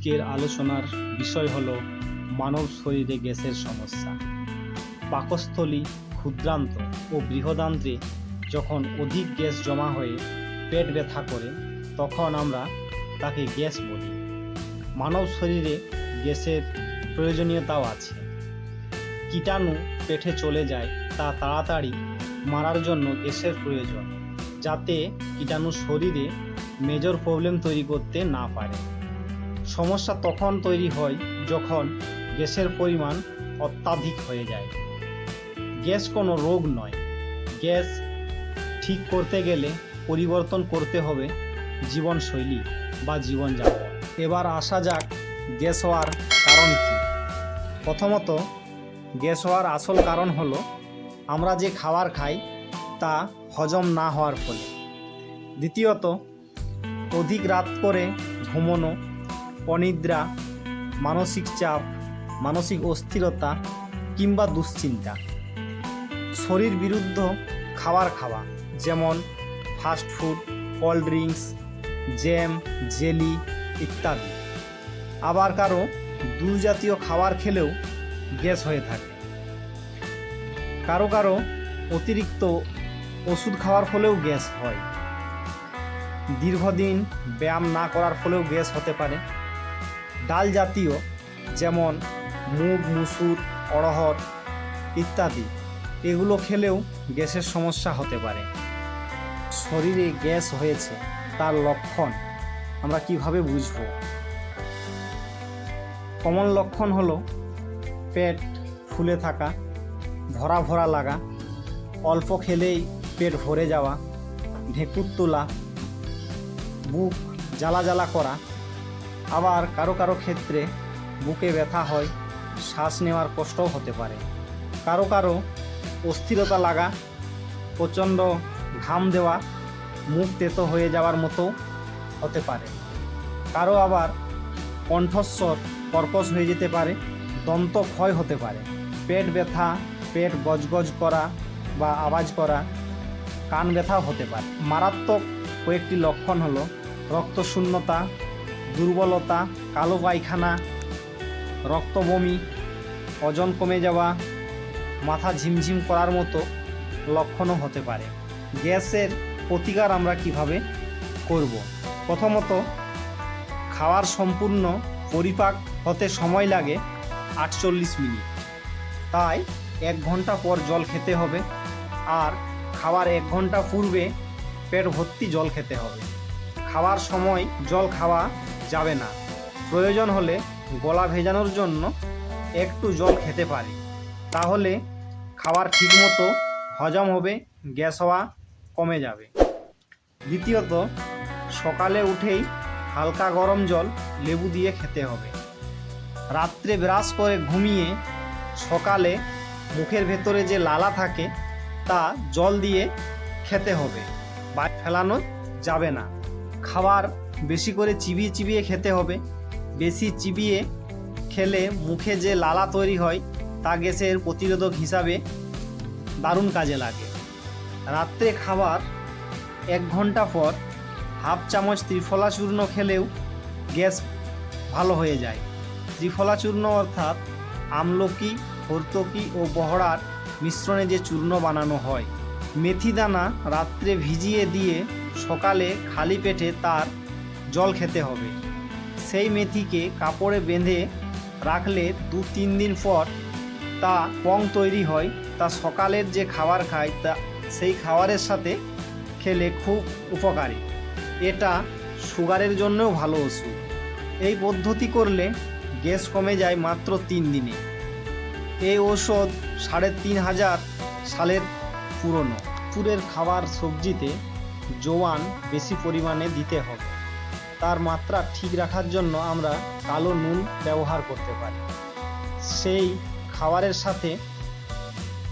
আজকের আলোচনার বিষয় হলো মানব শরীরে গ্যাসের সমস্যা। পাকস্থলী ক্ষুদ্রান্ত ও বৃহদান্ত্রে যখন অধিক গ্যাস জমা হয়ে পেট ব্যথা করে, তখন আমরা তাকে গ্যাস বলি। মানব শরীরে গ্যাসের প্রয়োজনীয়তাও আছে। কীটাণু পেটে চলে যায়, তা তাড়াতাড়ি মারার জন্য গ্যাসের প্রয়োজন, যাতে কীটাণু শরীরে মেজর প্রবলেম তৈরি করতে না পারে। সমস্যা তখন তৈরি হয় যখন গ্যাসের পরিমাণ অত্যাধিক হয়ে যায়। গ্যাস কোনো রোগ নয়। গ্যাস ঠিক করতে গেলে পরিবর্তন করতে হবে জীবনশৈলী বা জীবনযাপন। এবার আসা যাক গ্যাস হওয়ার কারণ কি। প্রথমত, গ্যাস হওয়ার আসল কারণ হলো আমরা যে খাবার খাই তা হজম না হওয়ার ফলে। দ্বিতীয়ত, অধিক রাত করে ঘুমনো অনিদ্রা, মানসিক চাপ, মানসিক অস্থিরতা কিংবা দুশ্চিন্তা। শরীর বিরুদ্ধ খাবার খাওয়া, যেমন fast food, cold drinks, jam, jelly ইত্যাদি। আবার কারও দুধ জাতীয় খাবার খেলেও গ্যাস হয়ে থাকে। কারও কারও অতিরিক্ত ওষুধ খাওয়ার ফলেও গ্যাস হয়। দীর্ঘদিন ব্যায়াম না করার ফলেও গ্যাস হতে পারে। ডাল জাতীয়, যেমন মুগ, মুসুর, অড়হর ইত্যাদি। এগুলো খেলেও গ্যাসের সমস্যা হতে পারে। শরীরে গ্যাস হয়েছে, তার লক্ষণ আমরা কীভাবে বুঝব? কমন লক্ষণ হলো পেট ফুলে থাকা, ভরা ভরা লাগা, অল্প খেলেই পেট ভরে যাওয়া, ঢেকুর তোলা, বুক জ্বালা জ্বালা করা আবার কারও কারও ক্ষেত্রে বুকে ব্যথা হয়, শ্বাস নেওয়ার কষ্টও হতে পারে। কারও কারও অস্থিরতা লাগা, প্রচণ্ড ঘাম দেওয়া, মুখ তেতো হয়ে যাওয়ার মতো হতে পারে। কারও আবার কণ্ঠস্বর কর্কশ হয়ে যেতে পারে, দন্ত ক্ষয় হতে পারে। পেট ব্যথা, পেট গজগজ করা বা আওয়াজ করা, কান ব্যথাও হতে পারে। মারাত্মক কয়েকটি লক্ষণ হলো রক্তশূন্যতা দুর্বলতা, কালো পায়খানা রক্ত বমি ওজন কমে যাওয়া, মাথা ঝিমঝিম করার মতো লক্ষণও হতে পারে। গ্যাসের প্রতিকার আমরা কীভাবে করব? প্রথমত, খাওয়ার সম্পূর্ণ পরিপাক হতে সময় লাগে আটচল্লিশ মিনিট। তাই এক ঘণ্টা পর জল খেতে হবে আর খাওয়ার এক ঘণ্টা পূর্বে পেট ভর্তি জল খেতে হবে। খাওয়ার সময় জল খাওয়া যাবে না। প্রয়োজন হলে গলা ভেজানোর জন্য একটু জল খেতে পারি। তাহলে খাবার ঠিকমতো হজম হবে, গ্যাস হওয়া কমে যাবে। দ্বিতীয়ত, সকালে উঠেই হালকা গরম জল লেবু দিয়ে খেতে হবে। রাত্রে ব্রাশ করে ঘুমিয়ে সকালে মুখের ভেতরে যে লালা থাকে, তা জল দিয়ে খেতে হবে। বাইরে ফেলানো যাবে না। খাবার বেশি করে চিবিয়ে চিবিয়ে খেতে হবে। বেশি চিবিয়ে খেলে মুখে যে লালা তৈরি হয়, তা গ্যাসের প্রতিরোধক হিসাবে দারুণ কাজে লাগে। রাত্রে খাবার এক ঘণ্টা পর হাফ চামচ ত্রিফলা চূর্ণ খেলেও গ্যাস ভালো হয়ে যায়। ত্রিফলা চূর্ণ অর্থাৎ আমলকি, হর্তকি ও বহড়ার মিশ্রণে যে চূর্ণ বানানো হয়। মেথি দানা রাত্রে ভিজিয়ে দিয়ে সকালে খালি পেটে তার জল খেতে হবে। সেই মেথিকে কাপড়ে বেঁধে রাখলে দু তিন দিন পর তা পং তৈরি হয়। তা সকালের যে খাবার খায়, তা সেই খাবারের সাথে খেলে খুব উপকারী। এটা সুগারের জন্যও ভালো ওষুধ। এই পদ্ধতি করলে গ্যাস কমে যায় মাত্র তিন দিনে। এই ঔষধ সাড়ে তিন হাজার সালের পুরনো। পুরের খাবার সবজিতে জোয়ান বেশি পরিমাণে দিতে হবে। তার মাত্রা ঠিক রাখার জন্য আমরা কালো নুন ব্যবহার করতে পারি। সেই খাবারের সাথে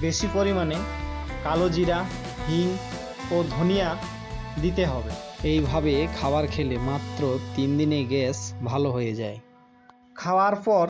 বেশি পরিমাণে কালো জিরা হিং ও ধনিয়া দিতে হবে। এইভাবে খাবার খেলে মাত্র তিন দিনে গ্যাস ভালো হয়ে যায়। খাওয়ার পর